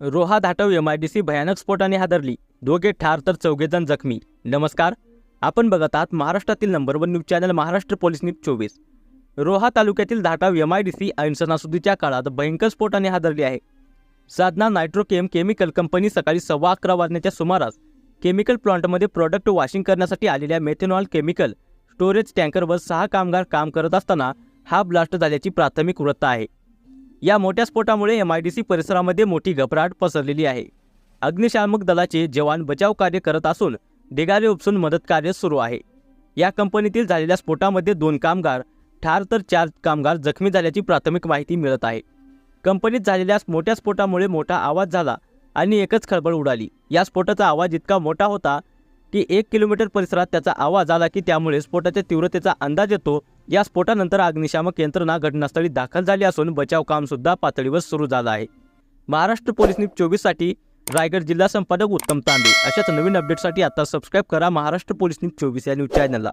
Roha Dhatav M I D C भयानक स्फोटाने हादरली. दोघे ठार तर चौघेजण जखमी. नमस्कार. आपण बघत आहात महाराष्ट्रातील number one news channel Maharashtra police news चोवीस. रोहा तालुक्यातील Dhatav M I D C ऐन सणासुदीच्या काळात भयंकर स्फोटाने हादरली आहे. साधना नायट्रोकेम केमिकल कंपनी सकाळी सव्वा अकरा वाजण्याच्या सुमारास केमिकल प्लांटमध्ये प्रॉडक्ट वॉशिंग करण्यासाठी आलेल्या मेथेनॉल केमिकल स्टोरेज टँकरवर सहा कामगार काम करत असताना हा ब्लास्ट झाल्याची प्राथमिक वृत्त आहे. या मोठ्या स्फोटामुळे एम आय डी सी परिसरामध्ये मोठी घबराट पसरलेली आहे. अग्निशामक दलाचे जवान बचाव कार्य करत असून ढिगारे उपसून मदत कार्य सुरू आहे. या कंपनीतील झालेल्या स्फोटामध्ये दोन कामगार ठार तर चार कामगार जखमी झाल्याची प्राथमिक माहिती मिळत आहे. कंपनीत झालेल्या मोठ्या स्फोटामुळे मोठा आवाज झाला आणि एकच खळबळ उडाली. या स्फोटाचा आवाज इतका मोठा होता की एक किलोमीटर परिसरात त्याचा आवाज आला की त्यामुळे स्फोटाच्या तीव्रतेचा अंदाज येतो या स्फोटानंतर अग्निशामक यंत्रणा घटनास्थळी दाखल झाली असून बचाव काम सुद्धा पातळीवर सुरू झालं आहे. महाराष्ट्र पोलीस न्यूज चोवीससाठी रायगड जिल्हा संपादक उत्तम तांबे अशाच नवीन अपडेटसाठी आता सबस्क्राईब करा महाराष्ट्र पोलीस न्यूज चोवीस या न्यूज चॅनलला